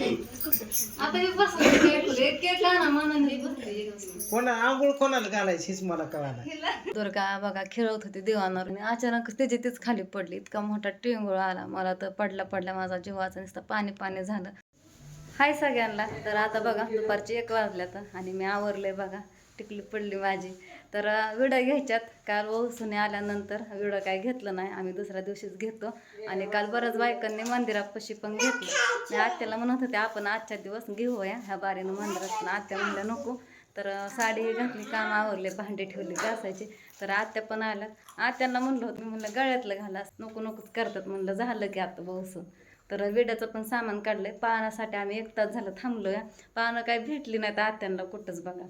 आता मी बसले केक एक केक आणा म्हणून मी बसले कोणा आंघोळ कोणाला घालायची हेच मला कळालं. दुर्गा बघा खेळत होती दिवाणावर आणि अचानक त्याची तीच खाली पडली. इतका मोठा टिंगूळ आला. मला तर पडला पडला माझा जीवाचा नुसतं पाणी पाणी झालं. हाय सगळ्यांना. तर आता बघा दुपारची एक वाजल्यात आणि मी आवरले बघा. टिकली पडली माझी. तर विडं घ्यायच्यात. काल ओसुने आल्यानंतर विडं काय घेतलं नाही. आम्ही दुसऱ्या दिवशीच घेतो. आणि काल बऱ्याच बायकांनी मंदिरापाशी पण घेतलं. मी आत्याला म्हणत होते आपण आजच्या दिवस घेऊया ह्या बारीनं मंदिरात आत्या म्हणल्या नको. तर साडी घातली काम आवरले भांडे ठेवली घासायची. तर आत्या पण आल्या आत्यांना म्हणलं होतं मी म्हणलं गळ्यातलं घाला नको नकोच करतात. म्हणलं झालं की आता बहुसून तर विड्याचं पण सामान काढलंय. पाहण्यासाठी आम्ही एक तास झालं थांबलो या पाहणं काय भेटली नाही तर आत्यांना कुठंच बघा.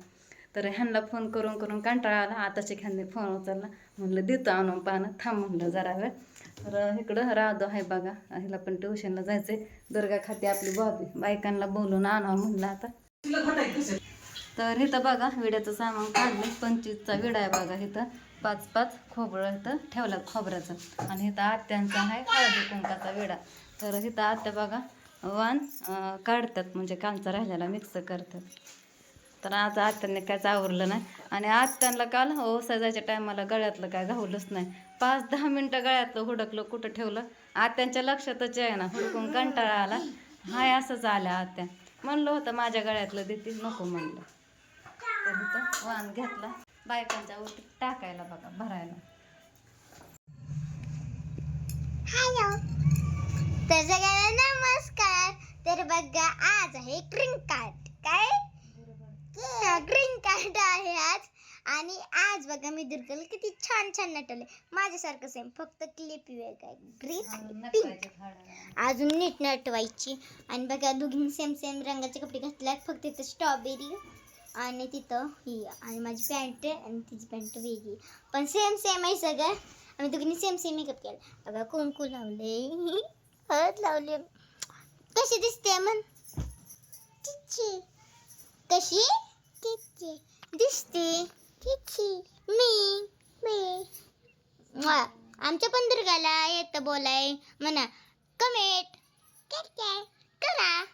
तर ह्यांना फोन करून करून कंटाळा आला. आताच्या ह्यांनी फोन उचलला. म्हणलं देतो आणून पाहणं थांब म्हणलं जरा वेळ. तर इकडं राधो आहे बघा. हिला पण ट्युशनला जायचंय. दुर्गा खाते आपली बॉबी बायकांना बोलून आणावं म्हणलं आता. तर इथं बघा विड्याचं सामान काढलं. पंचवीसचा विडा आहे बघा इथं. पाच पाच खोबरं इथं ठेवलं खोबऱ्याचं. आणि इथं आत्यांचा आहे हळदी कुंकाचा विडा. तर इथं आत्या बघा वाण काढतात. म्हणजे कालचा राहिलेला मिक्स करतात. तर आज आत्यांनी कायच आवरलं नाही. आणि आत्यांना काल हो सजायच्या टायमाला गळ्यातलं काय घावलंच नाही. पाच दहा मिनटं गळ्यातलं हुडकलं कुठं ठेवलं. आत्यांच्या लक्षातच आहे ना हुडकून कंटाळा आला. हाय असंच आल्या आत्या. म्हणलं होतं माझ्या गळ्यातलं देते नको म्हणलं. तर इथं वाण घेतला. बायकांच्या वरती टाकायला बघा भरायला. हॅलो. तर सगळ्यांना नमस्कार. तर बघा आज आहे ड्रिंक कार्ड. काय? ड्रिंक कार्ड आहे आज. आणि आज बघा मी दुर्गल किती छान छान नटवले माझ्यासारखं सेम फक्त क्लिप वेग आहे. ग्रीन पिंक अजून नीट नटवायची. आणि बघा दोघींनी सेम सेम रंगाचे कपडे घातल्यात. फक्त इथं स्ट्रॉबेरी आणि तिथं ही आणि माझी पॅन्ट आणि तिची पॅन्ट वेगळी. पण सेम सेम आहे सगळं. आम्ही दोघींनी सेम सेम मेकअप केला. बघा कुंकू लावले हळद लावले. कशी दिसते मन कशी? तिची दिसते तिची मी मी आमच्या पंधरगाला येतं बोलाय. म्हणा कमेंट करा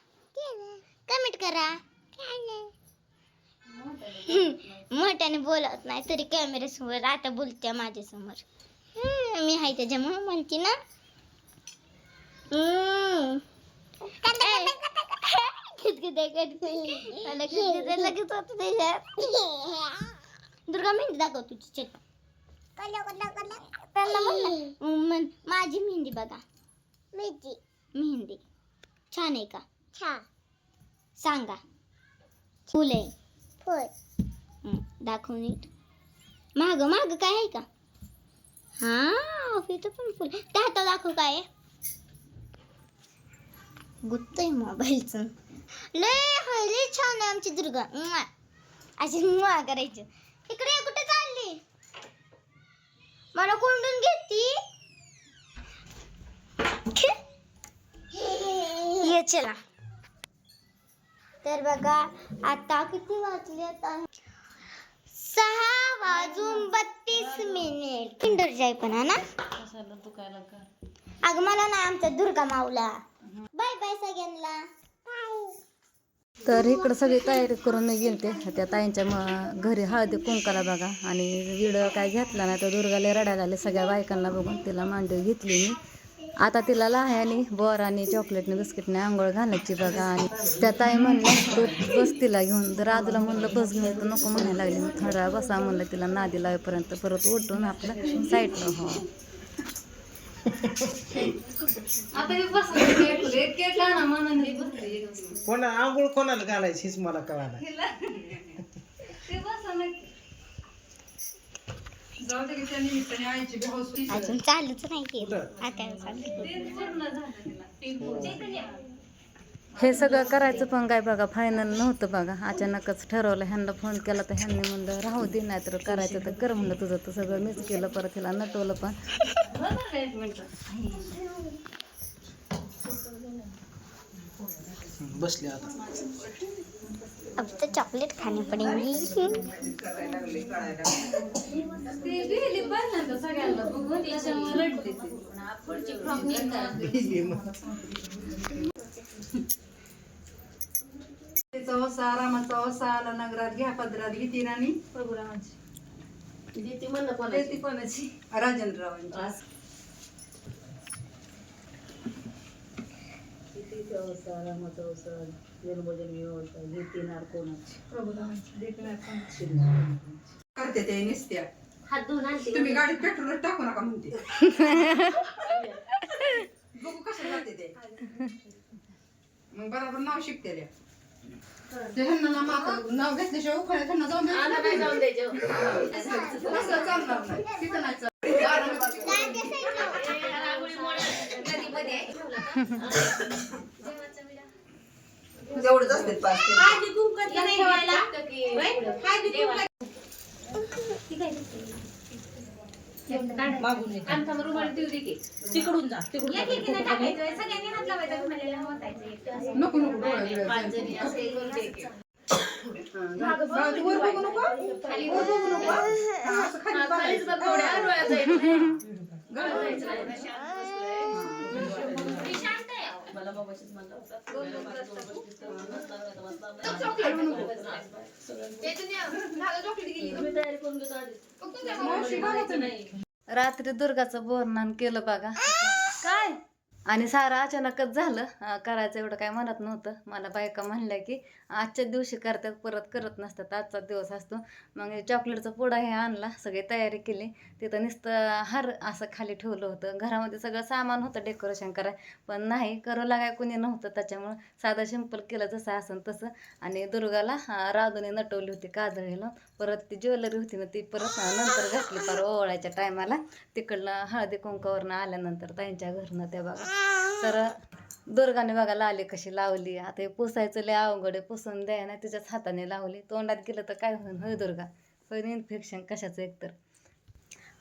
कमेंट करा मोठ्याने बोलत नाही तरी कॅमेऱ्यासमोर आता बोलते माझ्यासमोर मी आहे त्याच्यामुळे म्हणते ना. हम्म. खिदखिदे लगेच होतं त्याच्यात. दुर्गा मेहंदी दाखव तुझी चल। त्यांना म्हण ना. म्हण, माझी मेहंदी बघा मेहंदी। मेहंदी। छान आहे का। छान सांगा। फुल। आहे फुल दाखव नीट। माग माग काय आहे का? हा पण फुल। त्या हातात दाखव काय आहे गुत्तय मोबाईलचं लय होय लय छान आहे आमची दुर्गा. अशी मुळा करायची इकडे कुठे चालली मला कोंडून घेती ये चला तर बघा आता किती वाजले आता सहा वाजून बत्तीस मिनिट किंडर जाय पण हा ना अगं मला ना आमचा दुर्गा माऊला बाय पैसा घेतला. तर इकडं सगळी तयारी करून गेलते. त्या ताईंच्या म- घरी हळदी कुंकाला बघा. आणि विड काय घेतला नाही तर दुर्गाला रडायला आले सगळ्या बायकांना बघून. तिला मांडवी घेतली मी. आता तिला लाह्याने बोर आणि चॉकलेटने बिस्किटने आंघोळ घालायची बघा. आणि त्या ताई म्हणल्या तू बस तिला घेऊन. जर आजूला म्हणलं बस घेऊन तर नको म्हणायला लागली. थोडा बसा म्हणलं तिला नादी लावेपर्यंत परत उठून आपलं साईडला हो. आता मी बसले केक एक केक आणा म्हणून मी बसले कोणा आंघोळ कोणाला घालायची हेच मला कळालं. ते बसा नक्की. अजून चालूच नाही केलं. आता चालू हे सगळं करायचं पण काय बघा फायनल नव्हतं बघा. अचानकच ठरवलं ह्यांना फोन केला तर ह्यांनी म्हणलं राहू दे नाही तर करायचं तर कर. म्हणलं तुझं तर सगळं मीच केलं परत हिला नटवलं पण. बसले आता. अब तो. चॉकलेट खानी पड़ेंगी देवाचा वसा रामाचा वसा आला नगरात घ्या पदरात आणि देती कोणाची. राजेंद्ररावांची. करते ते निसत्या हात धुवून आणते. तुम्ही गाडीत पेट्रोल टाकू नका म्हणते. बघू कसं जाते ते. मग बरोबर नाव शिकते त्या. ते ह्यांना ना माप- नाव घेतल्याशिवाय उखाळ्यात ह्यांना जाऊन द्यायचं नाही. असं चालणार नाही. तिथं नाही चालणार. जेवढंच असते पाच ते. नको नको डोळ्यात गिळायचं. हा, बाळा, तू वर बघू नको. वर बघू नको. हा, असं खाली बघायचं. मावशी बघायचं नाही रात्री दुर्गाचं वर्णन केलं बघा. आणि सारं अचानकच झालं. करायचं एवढं काय म्हणत नव्हतं. मला बायका म्हणल्या की आजच्या दिवशी करतात परत करत नसतात. आजचा दिवस असतो. मग चॉकलेटचा पुडा हे आणला सगळी तयारी केली. तिथं नुसतं हार असं खाली ठेवलं होतं. घरामध्ये सगळं सामान होतं डेकोरेशन कराय पण नाही करू लागाय कोणी नव्हतं. त्याच्यामुळं साधं सिंपल केलं जसं असं तसं. आणि दुर्गाला राधूने नटवली होती काजळीला परत ती ज्वेलरी होती ना ती परत नंतर घातली पर ओवाळायच्या टायमाला. तिकडनं हळदी कुंकावरनं आल्यानंतर त्यांच्या घरनं त्या बघा. तर दुर्गाने बघा लाली कशी लावली. आता हे पुसायचं लय अवघड पुसून द्या ना तिच्याच हाताने लावली. तोंडात गेलं तर काय होईल होय दुर्गा? होईल इन्फेक्शन कशाचं एकतर?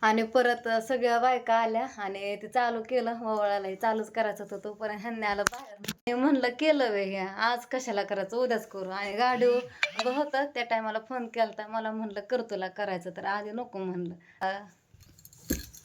आणि परत सगळ्या बायका आल्या आणि ते चालू केलं ओवाळाला हे चालूच करायचं होतं तोपर्यंत ह्यांनी आलं बाहेर. म्हणलं केलं वे हे. आज कशाला करायचं? उद्याच करू. आणि गाडी उभं होतं त्या टायमाला फोन केला तर मला म्हणलं कर तुला करायचं. तर आधी नको म्हणलं.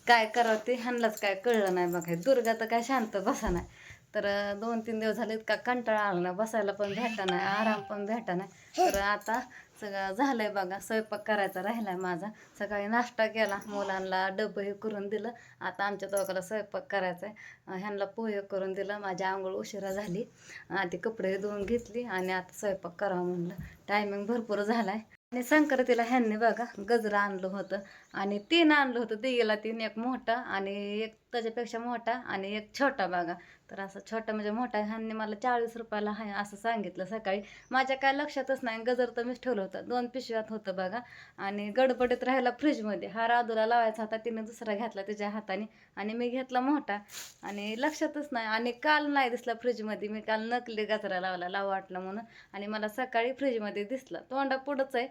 काय करावं ते ह्यांनाच काय कळलं नाही बघा. दुर्गा तर काय शांत बसा नाही. तर दोन तीन दिवस झाले इतका कंटाळा आला ना बसायला पण भेटा नाही आराम पण भेटा नाही. तर आता सगळं झालंय बघा स्वयंपाक करायचा राहिलाय माझा. सकाळी नाश्ता केला मुलांना डबं हे करून दिलं. आता आमच्या दोघाला स्वयंपाक करायचा आहे ह्यांना पोहे करून दिलं माझी आंघोळ उशिरा झाली. आधी कपडे धुवून घेतली आणि आता स्वयंपाक करावा म्हणलं. टायमिंग भरपूर झालाय. आणि संक्रांतीला ह्यांनी बघा गजरं आणलं होतं. आणि तीन आणलं होतं दिगेला तीन एक मोठा आणि एक त्याच्यापेक्षा मोठा आणि एक छोटा बघा. तर असं छोटा म्हणजे मोठा ह्यांनी मला चाळीस रुपयाला आहे असं सांगितलं सकाळी. माझ्या काय लक्षातच नाही गजर तर मीच ठेवलं होतं. दोन पिशव्यात होतं बघा. आणि गडबडीत राहिला फ्रीजमध्ये. हा राधूला लावायचा होता तिने दुसरा घेतला तिच्या हाताने. आणि मी घेतला मोठा. आणि लक्षातच नाही. आणि काल नाही दिसला फ्रीजमध्ये. मी काल नकली गजरा लावला लावा वाटला म्हणून. आणि मला सकाळी फ्रीजमध्ये दिसला. तोंडा पुढंच आहे.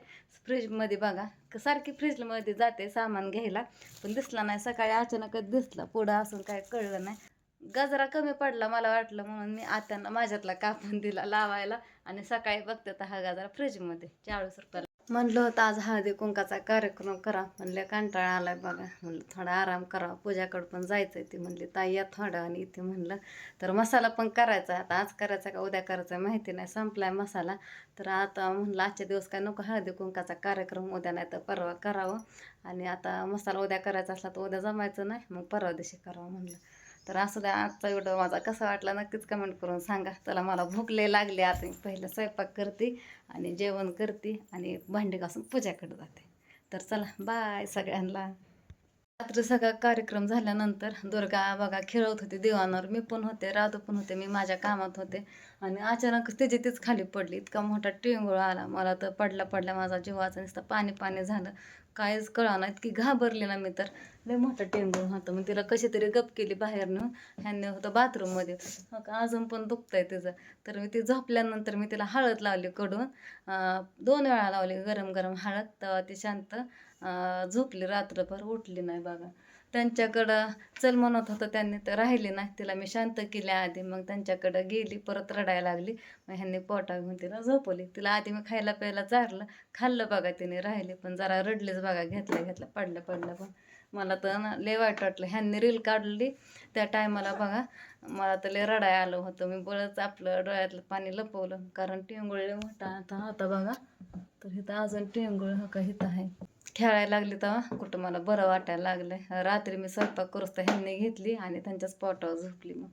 फ्रीजमध्ये बघा. सारखी फ्रीजमध्ये जाते सामान घ्यायला. पण दिसला नाही. सकाळी अचानकच दिसला पुढं. असून काय कळलं नाही. गजरा कमी पडला मला वाटलं म्हणून मी आत्यांना माझ्यातला कापून दिला लावायला आणि सकाळी बघते तर हा गजरा फ्रीजमध्ये चाळीस रुपयाला म्हणलं होतं आज हळदी कुंकाचा कार्यक्रम करा. म्हणले कंटाळा आलाय बघा. म्हणलं थोडा आराम करा पूजाकडं पण जायचंय. ती म्हणली ताई या थोडं आणि इथे म्हणलं तर मसाला पण करायचा आहे. आता. आज करायचा का उद्या करायचा आहे माहिती नाही. संपलाय मसाला. तर आता म्हणलं आजच्या दिवस काय नको हळदी कुंकाचा कार्यक्रम उद्या नाही तर परवा करावं. आणि आता मसाला उद्या करायचा असला तर उद्या जमायचं नाही मग परवा दिवशी करावं. म्हणलं तर असं द्या आजचा व्हिडिओ माझा कसा वाटला नक्कीच कमेंट करून सांगा. त्याला मला भूक लय लागली आता. मी पहिलं स्वयंपाक करते आणि जेवण करते आणि भांडी घासून पूजाकडे जाते. तर चला बाय सगळ्यांना. रात्री सगळा कार्यक्रम झाल्यानंतर दुर्गा बघा खेळत होती देवांवर मी पण होते राधू पण होते मी माझ्या कामात होते. आणि अचानक तिची तीच खाली पडली. इतका मोठा टिंगूळ आला. मला तर पडला पडला माझा जीवाचा नुसता पाणी पाणी झालं. काहीच कळाना इतकी घाबरले ना मी तर. लय मोठा टेंबूळ होतं. मग तिला कशी तरी गप केली बाहेर नेऊन ह्यांनी होतं बाथरूममध्ये. का, अजून पण दुखतंय तिचं. तर मी ती झोपल्यानंतर मी तिला हळद लावली कडून. दोन वेळा लावली गरम गरम हळद. तेव्हा ती शांत झोपली रात्रभर. उठली नाही बघा. त्यांच्याकडं चल म्हणत होतं त्यांनी तर राहिले नाही तिला. मी शांत केले आधी. मग त्यांच्याकडं गेली परत रडायला लागली. मग ह्यांनी पोटा घेऊन तिला झोपवली. तिला आधी मी खायला प्यायला चारलं. खाल्लं बघा तिने राहिले. पण जरा रडलेच बघा घेतलं घेतलं पडलं पडलं पण. मला तर ना लय वाईट वाटलं. ह्यांनी रील काढली. त्या टायमाला बघा मला तर लय रडाय आलं होतं. मी बळच आपलं डोळ्यातलं पाणी लपवलं. कारण टिंगुळ मोठा आता होता बघा. तर इथं अजून टिंगुळ हा का इथं आहे. खेळायला लागले तेव्हा कुठं मला बरं वाटायला लागलं रात्री मी स्वयंपाक करूस तर ह्यांनी घेतली आणि त्यांच्या पोटावर झोपली मग.